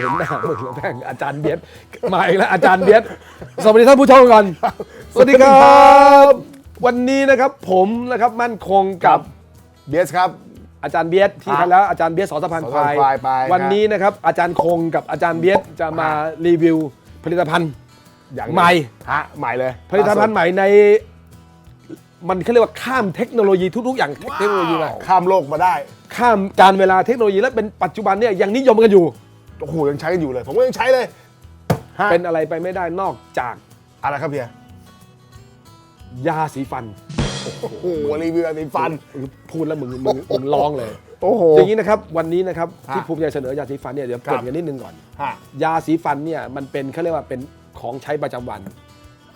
เห็นหน้ามึงแล้วแม่งอาจารย์เบียดมาอีกแล้วอาจารย์เบียดสวัสดีท่านผู้ชมก่อนสวัสดีครับ วันนี้นะครับผมนะครับมั่นคงกับเบสครับ อาจารย์เบียดที่อะทันแล้วอาจารย์เบียดสอสะพานสอควาสะพานควายไปวันนี้นะครับอาจารย์คงกับอาจารย์เบียดจะมารีวิวผลิตภัณฑ์ อย่างใหม่ ฮะใหม่เลยผลิตภัณฑ์ใหม่ใน มันเขาเรียกว่าข้ามเทคโนโลยีทุกๆอย่างเทคโนโลยีมาข้ามโลกมาได้ ข้ามการเวลาเทคโนโลยีและเป็นปัจจุบันเนี่ยยังนิยมกันอยู่ โอ้โหยังใช้กันอยู่เลย ผมก็ยังใช้เลยฮะเป็นอะไรไปไม่ได้นอกจากอะไรครับเพียยาสีฟันโอ้โหรีวิวอันนี้ฟัน พูดแล้วมึงมึงมึงร้องเลย โอ้โห อย่างนี้นะครับวันนี้นะครับฮะที่ภูมิใจเสนอยาสีฟันเนี่ยเดี๋ยวครัเกริบนกันนิดนึงก่อน ฮะยาสีฟันเนี่ยมันเป็นเขาเรียกว่าเป็นของใช้ประจำวัน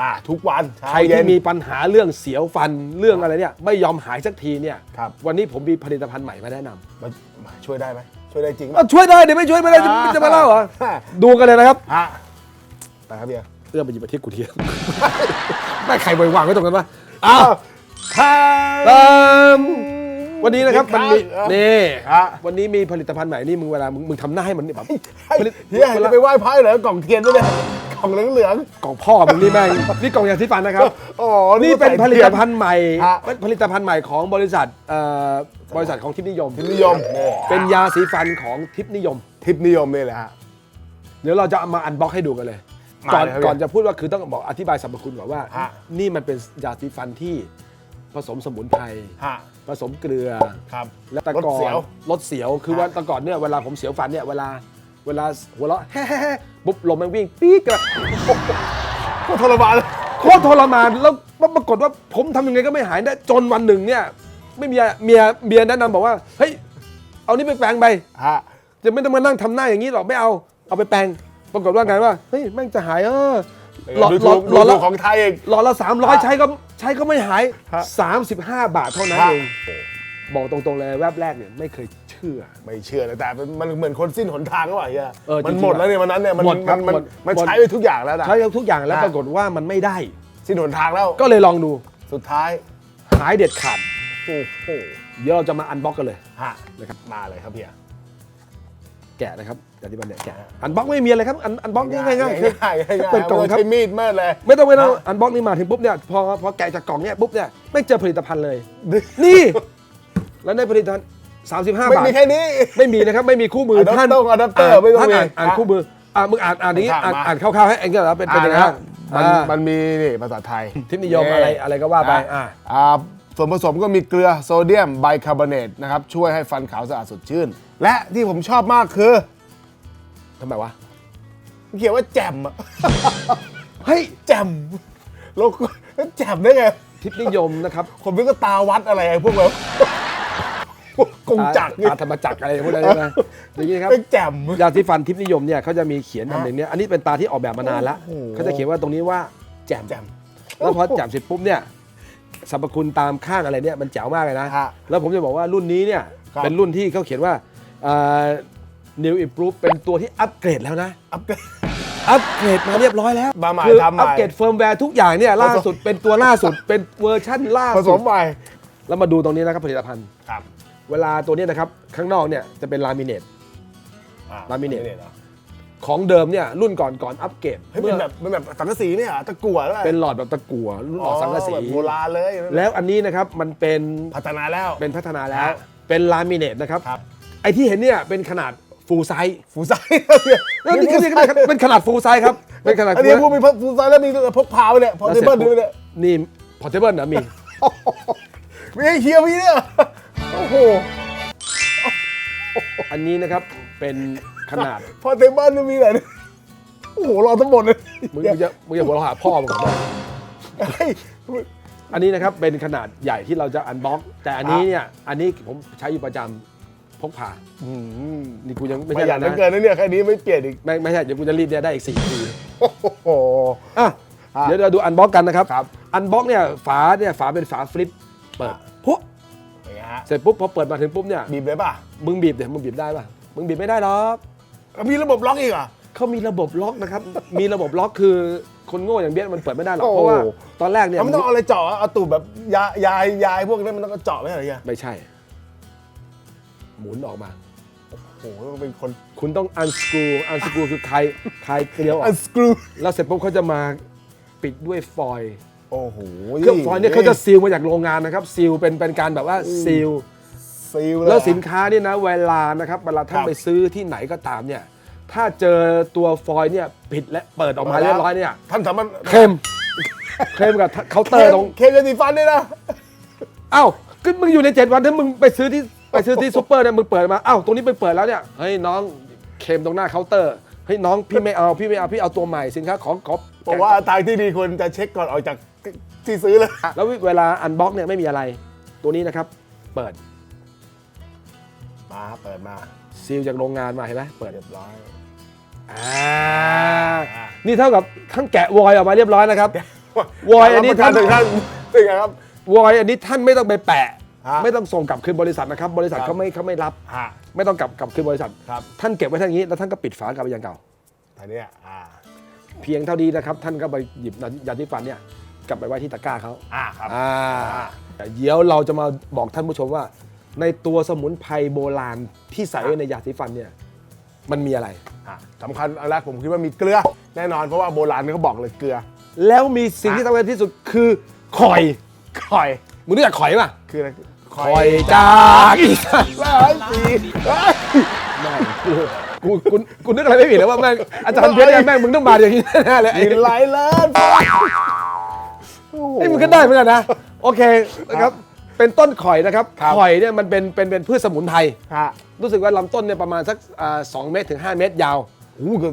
อ่าทุกวันเช้าใครเย็ที่น มีปัญหาเรื่องเสียวฟันเรื่องอะไรเนี่ยไม่ยอมหายสักทีเนี่ยครับ วันนี้ผมมีผลิตภัณฑ์ใหม่มาแนะนำมามาช่วยได้ไหม ช่วยได้จริงไหมอะช่วยได้เดี๋ยวไม่ช่วยไม่ได้จะอ่า จะมาเล่าเหรอฮะดูกันเลยนะครับฮะไปครับเพียเอื้อมไปหยิบมาที่กูเทียไม่ใครไปวางไว้ตรงนั้นวะอ้าวฮะเติมวันนี้นะครับมันมีเออนี่ฮะ วันนี้มีผลิตภัณฑ์ใหม่นี่มึงเวลามึงมึงทำหน้าให้มันแบบผลิต เฮียจะไปไหว้พระเหรอกล่องเทียนด้วยเนี่ย กล่องเหลือง กล่องพ่อมึงนี่แม่ง นี่กล่องยาสีฟันนะครับๆอ๋อนี่เป็นผลิตภัณฑ์ใหม่ ฮะเป็นผลิตภัณฑ์ใหม่ของบริษัทเอ่อบริษัทของทิพย์นิยมทิพย์นิยมนี่เป็นยาสีฟันของทิพย์นิยม ทิพย์นิยมนี่แหละฮะ เดี๋ยวเราจะเอามาอันบ็อกให้ดูกันเลย มาก่อนเลยครับก่อนจะพูดว่าคือต้องบอกอธิบายสรรพคุณก่อนว่า ฮะ นี่มันเป็นยาสีฟันที่ผสมสมุนไพรฮะผสมเกลือ ครับ และแต่รสก่อนเสียวลดเสียว คือว่าแต่ก่อนเนี่ยเวลาผมเสียวฟันเนี่ยเวลา เวลาหัวเราะปุ๊บลมมันวิ่งปี๊ดกันก็ทรมานเลยโคตรทรมานแล้วปรากฏว่าผมทำยังไงก็ไม่หายได้จนวันหนึ่งเนี่ย ไม่มีเมียเมียแนะนำบอกว่าเฮ้ยเอานี่ไปแปรงไปฮะจะไม่ต้องมานั่งทำหน้าอย่างนี้หรอกไม่เอาเอาไปแปรงปรากฏว่าไงว่าเฮ้ยแม่งจะหายเออหลอดดูหลถูอดกหลอดดูละถูกของไทยเองหลอดละสามร้อยฮะใช้ก็ใช้ก็ไม่หายฮะ35 บาทเท่านั้นฮะเองบอกตรงๆเลยแวบแรกเนี่ยไม่เคย เชื่อไม่เชื่อเลยแต่มันเหมือนคนสิ้นหนทางก็ว่าเฮียเออมันจริงๆหมดแล้วเนี่ยวันนั้นเนี่ยมันหมดครัมับนมันหมด มันหมดใช้ไปทุกอย่างแล้วนะ ใช้ทุกอย่างแล้วฮะปรากฏว่ามันไม่ได้ สิ้นหนทางแล้วก็เลยลองดูสุดท้ายหายเด็ดขาดโอ้โหเดี๋ยวเราจะมาอันบ็อกกันเลย ฮะนะครับ มาเลยครับเฮีย แกะนะครับอธิบายเนี่ยแกะอันบ็อกไม่มีอะไรครับอันอันบ็อกง่ายๆง่ายๆคือง่ายๆง่ายๆเป็นกล่องไม่ครับใช้มีดเมื่อเลย ไม่ต้องไม่ต้องฮะอันบ็อกนี่มาถึงปุ๊บเนี่ยพอพอแกะจากกล่องเนี่ยปุ๊บเนี่ยไม่เจอผลิตภัณฑ์เลย นี่ แล้วในผลิตภัณฑ์ 35ไม่บาทมีแค่นี้ ไม่มีนะครับ ไม่มีคู่มืออะแดปท่านเตอร์อะแดปเตอร์อ่านไม่ต้องท่านมีอ่านอ่านฮะคู่มืออ่ามึงอ่านอ่านอย่างนี้อ่านมา อ่านคร่าวๆให้เองก็แล้วเป็นเป็นยังไงอ่าบ้างมันอ่ามันมีนี่ภาษาไทย ทิพย์นิยมอะไรอะไรก็ว่าไปอ่า อ่าส่วนผสมก็มีเกลือโซเดียมไบคาร์บอเนตนะครับ ช่วยให้ฟันขาวสะอาดสดชื่น และที่ผมชอบมากคือทำไมวะเขียนว่าแจ่มอะ เฮ้ยแจ่มโลโก้แจ่มได้ไง ทิพย์นิยมนะครับ ผมนึกว่าตาวัดอะไรไอ้พวกแบบพว กกงจักรตาธรรมจักรอะไรพวกนั้นใช่ไหมอย่างนี้ครับเป็นแจ่ม ยาที่ฟันทิพย์นิยมเนี่ยเขาจะมีเขียนอันหนึ่งเนี่ยอันนี้เป็นตาที่ออกแบบมานานละโอ้โห เขาจะเขียนว่าตรงนี้ว่าแจ่มแจ่ม แล้วพอแจ่มเสร็จปุ๊บเนี่ยสรรพคุณตามข้างอะไรเนี่ยมันแจ๋วมากเลยนะ ฮะแล้วผมจะบอกว่ารุ่นนี้เนี่ยครับ เป็นรุ่นที่เขาเขียนว่าอ่า New Improve เป็นตัวที่อัปเกรดแล้วนะ อัปเดตอัปเกรดมาเรียบร้อยแล้วมาใหม่คือทำใหม่ อัปเกรดเฟิร์มแวร์ทุกอย่างเนี่ยล่าสุดเป็นตัวล่าสุดเป็นเวอร์ชั่นล่าผสสุดมใหม่แล้วมาดูตรงนี้นะครับผลิตภัณฑ์ ครับ เวลาตัวเนี้นะครับข้างนอกเนี่ยจะเป็นลามิเนต อ่ลามิเนตหรอของเดิมเนี่ยรุ่นก่อนก่อนอัปเกรดเฮ้ยเป็นแบบเป็นแบบสังกะสีเนี่ยเหรอตะกั่วแล้วเป็นหลอดแบบตะกั่วรุ่นหลอดสังกะสี แบบโบราณเลยแล้วอันนี้นะครับมันเป็นพัฒนาแล้ว เป็นพัฒนาแล้ว ฮะ เป็นลามิเนตนะครับ ครับไอที่เห็นเนี่ยเป็นขนาดฟูลไซส์ฟูไซส์แล้วนี่คือเป็นขนาดฟูลไซส์ครับเป็นขนาด อันนี้พวกมีฟูไซส์แล้วมีพกพาไปเนี่ยพอเทเบิลด้วยเนี่ยนี่พอเทเบิลนะมีไม่ให้เฮียมีเนี่ย โอ้โห อันนี้นะครับเป็นขนาด พอเทเบิลด้วยมีอะไรเนี่ยโอ้โหรอทั้งหมดเลยมึงมึงจะมึงจะหัวเราะหาพ่อมึงก่อนนะเฮ้ย อันนี้นะครับเป็นขนาดใหญ่ที่เราจะอันบ็อก แต่อันนี้เนี่ยอันนี้ผมใช้อยู่ประจำพกพาอืมนี่กูยังไม่ไม่ใช่อยากนะเกินนะเนี่ยแค่นี้ไม่เปลี่ยนอีก ไม่ไม่ใช่เดี๋ยวกูจะรีดเนี่ยได้อีกสี่ปีโอ้โห อะฮะเดี๋ยวเราดูอันบ็อกกันนะครับครับ อันบ็อกเนี่ยฝาเนี่ยฝาเป็นฝาฟลิปเปิดปุ๊บอย่างเงี้ยฮะ เสร็จปุ๊บพอเปิดมาถึงปุ๊บเนี่ยบีบเลยป่ะมึงบีบเดี๋ยวมึงบีบได้ป่ะมึงบีบไม่ได้หรอกแล้วมีระบบล็อกอีกเหรอะ เขามีระบบล็อกนะครับ มีระบบล็อกคือคนโง่อย่างเบี้ยมันเปิดไม่ได้หรอกโอ้ เพราะว่าตอนแรกเนี่ยมันต้องเอาอะไรเจาะอะเอาตูดแบบยายายยายพวกนั้นมันต้องเจาะไหมอะไรเงี้ยไม่ใช่ หมุนออกมาต้องเป็นคนคุณต้องอันสกรูอันสกรูคือคลายคลายเกลียวออัอนกสกรูแล้วเสร็จปุ๊บเขาจะมาปิดด้วยฟอยล์ โอ้โหเครื่องฟอยล์เนี่ยเขาจะซีลมาจากโรงงานนะครับซีลเป็นเป็นการแบบว่าซีลซีลเยแล้วสินค้านี่นะเวลานะครับเวลาท่านครับไปซื้อที่ไหนก็ตามเนี่ย ถ้าเจอตัวฟอยล์เนี่ยผิดและเปิดออกมาเรียบร้อยเนี่ยท่านสามารถเคลมเคลมกับเคาน์เตอร์ตรงเคมยาสีฟันด้วยนะเอ้าก็มึงอยู่ในเจ็ดวันถ้ามึงไปซื้อที่ไปซื้อที่ซูเปอร์เนี่ยมึงเปิดมาเอ้าตรงนี้ไปเปิดแล้วเนี่ยเฮ้ยน้องเคลมตรงหน้าเคาน์เตอร์เฮ้ยน้องพี่ไม่เอาพี่ไม่เอาพี่เอาตัวใหม่สินค้าของขอบอกว่าทางที่ดีควรจะเช็คก่อนออกจาก ที่ซื้อเลยแล้วเวลาอันบ็อกเนี่ยไม่มีอะไร ตัวนี้นะครับ เปิดมาครับเปิดมาซีลจากโรงงานมาเห็นไหมเปิดเรียบร้อยอ่านี่เท่ากับทั้งแกะวอยออกมาเรียบร้อยนะครับวอยอันนี้ท่าท่านนถึงท่านเป็นไงครับวอยอันนี้ท่านไม่ต้องไปแปะฮะไม่ต้องส่งกลับคืนบริษัทนะครับ บริษัทครับเขาไม่เขาไม่รับฮะไม่ต้องกลับกลับคืนบริษัทครับท่านเก็บไว้ทางนี้แล้วท่านก็ปิดฝากลับไปอย่างเก่าท่านเนี้ยอ่าเพียงเท่านี้นะครับ ท่านก็ไปหยิบยาสีฟันเนี่ย กลับไปไว้ที่ตะกร้าเขาอ่าครับอ่าเดี๋ยวเราจะมาบอกท่านผู้ชมว่า ในตัวสมุนไพรโบราณที่ใส่ไว้ในยาสีฟันเนี่ยมันมีอะไร อะสำคัญอันแรกผมคิดว่ามีเกลือ แน่นอนเพราะว่าโบราณเขาบอกเลยเกลือแล้วมีสิ่งที่สำคัญที่สุดคือข่อยคอยมึงรู้จักข่อยป่ะคืออะไรข่อยจากอีสานร้อยปีเฮ้ยแม่งกูกูกูกูนึกอะไรไม่ผิดแล้วว่าแม่งอาจารย์เพชรเนี่ยแม่งมึงต้องมาอย่างนี้แน่ๆเลยไอ้ กินไหลเลิศ ไอ้มึงก็ได้เหมือนกันนะ โอเคนะครับ เป็นต้นข่อยนะครับ ครับ ข่อยเนี่ยมันเป็นเป็นเป็นพืชสมุนไพร ฮะรู้สึกว่าลำต้นเนี่ยประมาณสักอ่าสองเมตรถึง 5 เมตรยาว โอ้โหคือ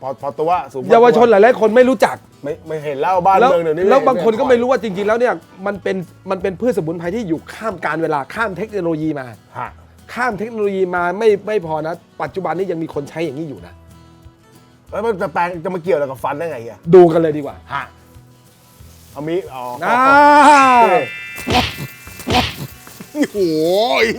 พอพอตัวสูงพอตัวเยาวชนหลายๆคนไม่รู้จัก ไม่ไม่เห็นแล้วบ้านแล้วเมืองเดี๋ยวนี้แล้วบางคนก็ไม่รู้ว่าจริงๆ แล้วเนี่ยมันเป็นมันเป็นพืชสมุนไพรที่อยู่ข้ามการเวลาข้ามเทคโนโลยีมา ฮะข้ามเทคโนโลยีมาไม่ไม่พอนะ ปัจจุบันนี้ยังมีคนใช้อย่างนี้อยู่นะ แล้วมันจะแปลงจะมาเกี่ยวอะไรกับฟันได้ไงเฮียดูกันเลยดีกว่า ฮะ เอามีอ๋ออ่าโอ้โห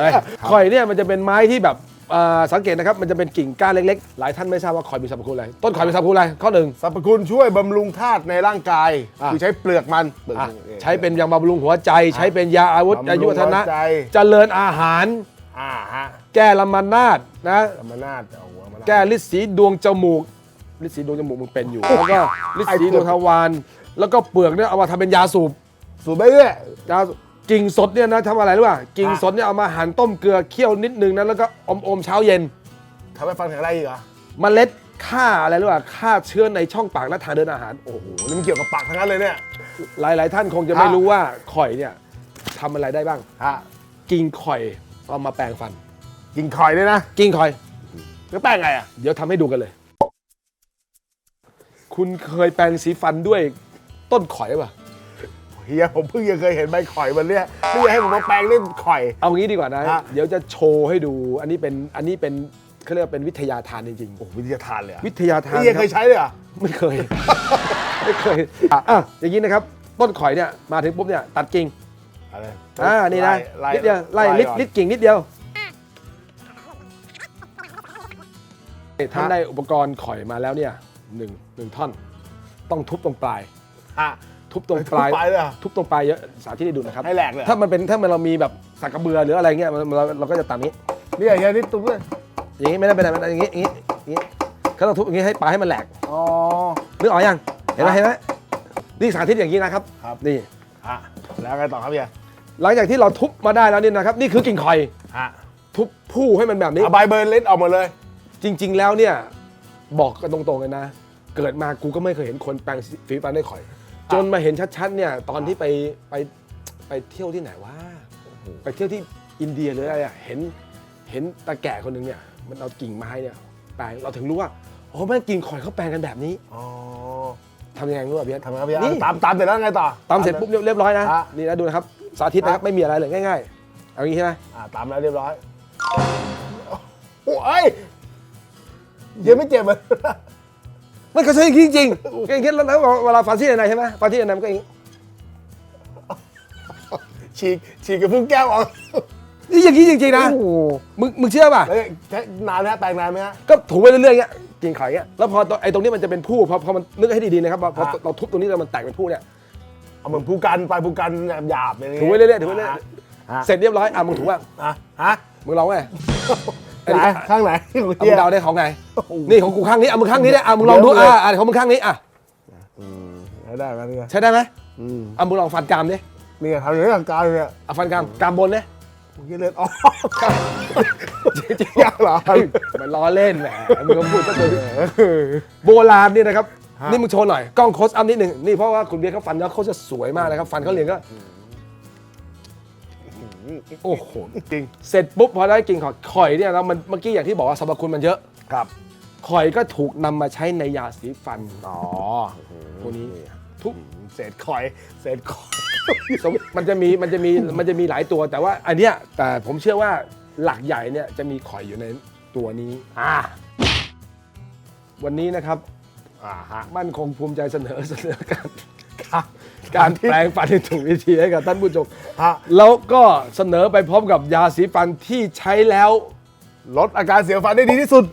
เฮ้ยข่อยเนี่ยมันจะเป็นไม้ที่แบบอ่าสังเกตนะครับ มันจะเป็นกิ่งก้านเล็กๆ หลายท่านไม่ทราบว่าข่อยมีสรรพคุณอะไร ต้นข่อยมีสรรพคุณอะไร ข้อหนึ่ง สรรพคุณช่วยบำรุงธาตุในร่างกาย อะ คือใช้เปลือกมันเปลือกอะมันใช้เป็นยาบำรุงหัวใจ ใช้เป็นยาอาวุธบำรุงอายุวัฒนะหัวใจ เจริญอาหาร อ่าฮะแก้ลำมนาดนะ ธรรมนาฏเอาหัวมานาฏแก้ลิสีดวงจมูกลิสีดวงจมูกมึงเป็นอยู่ แล้วก็ลิสีดวงทวาร แล้วก็เปลือกเนี่ยเอามาทำเป็นยาสูบสูบไปเรื่อย ยากิ่งสดเนี่ยนะทำอะไรรู้ป่ะกิ่งอะสดเนี่ยเอามาหั่นต้มเกลือเคี่ยวนิดนึงนะแล้วก็อมอมๆเช้าเย็น ทำให้ฟันแข็งแรงอีกเหรอ เมล็ดฆ่าอะไรรู้ป่ะฆ่าเชื้อในช่องปากและทางเดินอาหาร โอ้โห โอ้โหนี่มันเกี่ยวกับปากทั้งนั้นเลยเนี่ยหลาย ๆ ท่านคงจะไม่ฮะรู้ว่าข่อยเนี่ยทำอะไรได้บ้าง ฮะกิ่งข่อยเอามาแปรงฟัน กินคอยด้วยนะกิ่งข่อย แล้วแป้งไงอะ เดี๋ยวทำให้ดูกันเลย คุณเคยแปรงสีฟันด้วย ต้นข่อยป่ะเฮียผมเพิ่งจะเคยเห็นใบข่อยวันเนี้ยนี่จะให้ผมมาแปลงเล่นข่อย เอางี้ดีกว่านะ ฮะ เดี๋ยวจะโชว์ให้ดู อันนี้เป็นอันนี้เป็นเขาเรียกว่าเป็นวิทยาทานจริงโอ้โหวิทยาทานเลยอะๆ วิทยาทานนี่เฮียคเครัยบใช้เลยเหรอไม่เคย ไม่เคยอะอะอย่างนี้นะครับ ต้นข่อยเนี่ยมาถึงปุ๊บเนี่ยตัดกิ่งอะไรอ่านี่นะไล่นิดเดียวไล่ลิดก่อน ลิดกิ่งนิดเดียวท่านได้อุปกรณ์ข่อยมาแล้วเนี่ยหนึ่งหนึ่งท่อน ต้องทุบตรงปลาย อะ ทุบตรงปลายทุบปลายเลยเหรอ ทุบตรงปลายเยอะสาธิตให้ดูนะครับให้แหลกเลยเหรอถ้ามันเป็นถ้ามันเรามีแบบสักกระเบือหรืออะไรเงี้ยมันเราเราก็จะตัดนี้ เนี่ยเฮียนี่ตุ้มเลยอย่างนี้ไม่ได้ไม่ได้ไม่ได้อย่างนี้อย่างนี้อย่างนี้เขาต้องทุบอย่างนี้ให้ปลายให้มันแหลกอ๋อ นึกออกยังเห็นไหมครับเห็นไหมนี่สาธิตอย่างนี้นะครับครับ นี่อะแล้วไงต่อครับเฮียหลังจากที่เราทุบมาได้แล้วนี่นะครับ นี่คือกิ่งข่อยอะทุบผู้ให้มันแบบนี้ เอาใบเบิร์นเล็ดออกหมาเลย จริง ๆ แล้วเนี่ยบอกกันตรงๆเลยนะ เกิดมากูก็ไม่เคยเห็นคนแปลงฝีฟันได้ข่อย จนมาเห็นชัดๆเนี่ยตอนที่ไปไปไปเที่ยวที่ไหนวะไปเที่ยวที่อินเดียหรืออะไรอะเห็นเห็นตาแก่คนหนึ่งเนี่ยมันเอากิ่งไม้เนี่ยแปลงเราถึงรู้ว่าโอ้แม่งกิ่งข่อยเขาแปลงกันแบบนี้อ๋อทำยังไงรู้ป่ะเบียร์ทำไงครับพี่นี่อะตามตามเสร็จแล้วไงต่อตามเสร็จปุ๊บเรียบร้อยนะฮะนี่นะดูนะครับสาธิตนะครับไม่มีอะไรเลยง่าย ๆ เอางี้ใช่ไหมอะตามแล้วเรียบร้อยโอ้ยยังไม่เจ็บเลย มันก็ใช่จริงๆอย่างเงี้ยแล้วนะเวลาฟันที่ไหนใช่ไหมฟันที่ไหนมันก็อย่างงี้ฉีกฉีกกับพุ่งแก้วออกนี่อย่างนี้จริงๆนะ โอ้โหมึงมึงเชื่อป่ะ แล้วใช้นานไหมฮะแปลงนานไหมฮะ ก็ถูไปเรื่อยๆเงี้ยกิ่งข่อยเงี้ยแล้วพอไอ้ตรงนี้มันจะเป็นผู้พอพอมันนึกให้ดีๆนะครับพอพอฮะเราทุบตรงนี้แล้วมันแตกเป็นผู้เนี่ยเอาเหมือนภูกันไปภูกันหยาบๆอย่างนี้ถูไปเรื่อยๆถูไปเรื่อยฮะๆเสร็จเรียบร้อยอะมึงถูว่า อะฮะ มึงลองไง ไหนข้างไหนของเอาเฮีมึยงเดาได้ของไง นี่ของกูข้างนี้เอามึงข้างนี้ได้อะมึงลองดูเดี๋ยวเลยอะอะของมึงข้างนี้อะอืมได้ไหมเนี่ยใช้ได้ไหมอืมเอามึงลองฟันกรามดินี่ไงทำอย่างนี้ทางการเนี่ยเอาฟันกรามกรามบนเนี่ยเมื่อกี้เลือดออกจริงๆเหรอมันล้อเล่นแหมมึงก็พูดก็ตัวโบราณเนี่ยนะครับฮะ นี่มึงโชว์หน่อยกล้องโคสอัพนิดหนึ่งนี่เพราะว่าคุณเบียร์เขาฟันแล้วเขาจะสวยมากนะครับฟันเขาเรียงก็ โอ้โหจริงเสร็จปุ๊บพอได้กินข่อยข่อยเนี่ยแล้วมันเมื่อกี้อย่างที่บอกว่าสรรพคุณมันเยอะครับข่อยก็ถูกนำมาใช้ในยาสีฟันอ๋อตัวนี้ทุกเศษคอยเศษคอยสมมันจะมีมันจะมีมันจะมีหลายตัวแต่ว่าอันเนี้ยแต่ผมเชื่อว่าหลักใหญ่เนี่ยจะมีข่อยอยู่ในตัวนี้อ่าวันนี้นะครับอ่าฮะมั่นคงภูมิใจเสนอเสนอการครับ การแปลงฟันที่ถูกวิธีให้กับท่านผู้ชมฮะ แล้วก็เสนอไปพร้อมกับยาสีฟันที่ใช้แล้วลดอาการเสียวฟันได้ดีที่สุด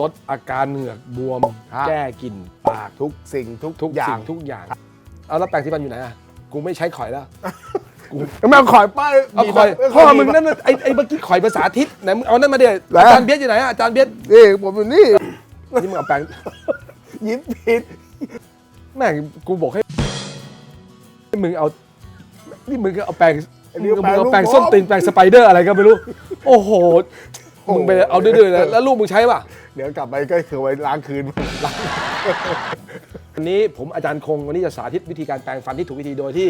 ลดอาการเหงือกบวม ฮะ แก้กลิ่นปาก ทุกสิ่งทุกทุกอย่าสิ่งงทุกอย่าง เอาแล้วแปรงสีฟันอยู่ไหนอะ กูไม่ใช้ข่อยแล้ว แม่งขอยป้ายเอาดีข่อยนะพ่อมึงนั่นน่ะไอ้ไอ้เมื่อกี้ข่อยภาษาทิศไหนมึงเอานั่นมาเดี๋ยวไหนอาจารย์เบียดอยู่ไหนอะอาจารย์เบียดนี่ผมอยู่นี่นี่มึงเอาแปรงยิ้มผิดแม่งกูบอกให้ มึงเอา นี่มึงก็เอาแปรงมึงเอาแปรงส้นตีนแปรงสไปเดอร์อะไรก็ไม่รู้ โอ้โห มึงไปเอาดื้อๆนะแล้วลูกมึงใช้ป่ะ เดี๋ยวกลับไปก็คือไว้ล้างคืน วันนี้ผมอาจารย์คงวันนี้จะสาธิตวิธีการแปรงฟันที่ถูกวิธีโดยที่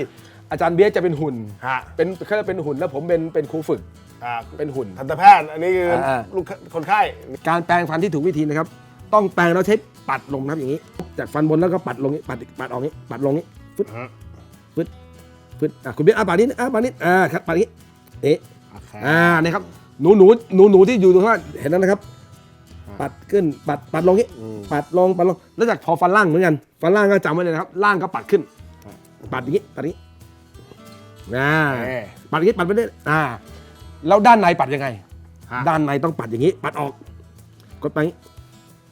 อาจารย์เบียดจะเป็นหุ่น ฮะ เป็นเขาเรียกเป็นหุ่นแล้วผมเป็นเป็นครูฝึกครับเป็นหุ่น ทันตแพทย์ อันนี้คืออ่าลูกคนไข้ การแปรงฟันที่ถูกวิธีนะครับ ต้องแปรงแล้วใช้ปัดลงนะครับอย่างนี้ จากฟันบนแล้วก็ปัดลงนี้ปัดปัดออกนี้ปัดลงนี้ฟึดฮะ ฟึดฟึดอะคุณเบียร์อะปัดนี้อะปัดนี้อ่าครับปัดนี้เอ๊ะโอเคอ่านี่ครับหนูหนูหนูหนูที่อยู่ตรงข้างเห็นแล้วนะครับ ปัดขึ้นปัดปัดลงนี้ปัดลงปัดลงแล้วจากพอฟันล่างเหมือนกันฟันล่างก็จำไว้เลยนะครับ ล่างก็ปัดขึ้น ปัดอย่างนี้ปัดอย่างนี้อ่าเอ๊ะปัดอย่างนี้ปัดไปเรื่อยอ่าแล้วด้านในปัดยังไงฮะด้านในต้องปัดอย่างนี้ ปัดออกกดไปอย่างนี้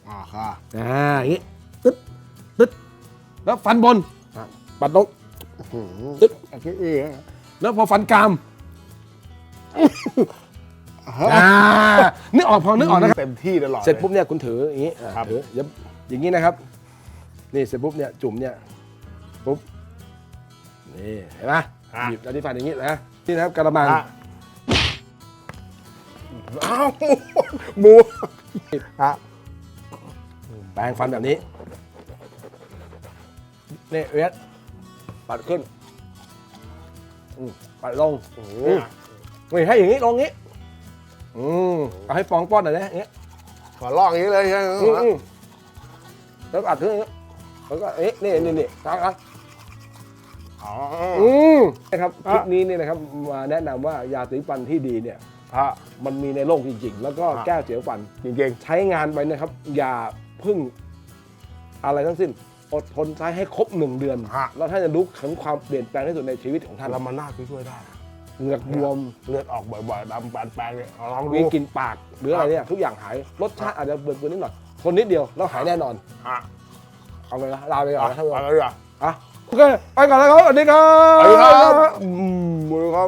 อ่าค่ะอ่าอย่างนี้ตึ๊ดตึ๊ดแล้วฟันบนอะปัดลง ตึ๊ดโอเคเอ๊ะแล้วพอฟันกรามอ่านึกออกพอนึกออกนะครับเต็มที่ตลอด เสร็จปุ๊บเนี่ยคุณถืออย่างนี้อะครับ ถืออย่าอย่างนี้นะครับ นี่เสร็จปุ๊บเนี่ยจุ่มเนี่ยปุ๊บนี่เห็นไหมหยิบแล้วที่ฟันอย่างนี้นะนี่นะครับกระมังฮะอ้าวหมูฮะแปรงฟันแบบนี้นี่เวส ปัดขึ้นอืมปัดลงอืมนี่ให้อย่างนี้ลงงี้อืมเอาให้ฟองป้อนหน่อยนะอย่างนี้ขอลอกอย่างนี้เลยใช่ไหมอืมอืมแล้วก็อัดขึ้นอย่างนี้แล้วก็เอ๊ะนี่นี่นี่ตั้งอะอ๋ออืมนะครับคลิปนี้เนี่ยนะครับมาแนะนำว่ายาสีฟันที่ดีเนี่ยฮะมันมีในโลกจริงๆ แล้วก็อะแก้เสียวฟัน จริง ใช้งานไปนะครับ อย่าพึ่งอะไรทั้งสิ้น อดทนใช้ให้ครบหนึ่งเดือนแล้วท่านจะรู้ถึงความเปลี่ยนแปลงที่สุดในชีวิตของๆท่านแล้วมันน่าช่วยได้เหงือกบวมเลือดออกบ่อยๆดำปานแปลงเนี่ยลองดู มีกลิ่นปาก หรืออะไรเนี่ยทุกอย่างหายรสชาติอาจจะเบื่อๆนิดหน่อยทนนิดเดียวแล้วหายแน่นอน ฮะเอาไปละลาไปก่อนนะท่านผู้ชไปมเลยดีกว่าอะโอเคไปก่อนแล้วครับสวัสดีครับสวัสดีครับ อืมสวัสดีครับ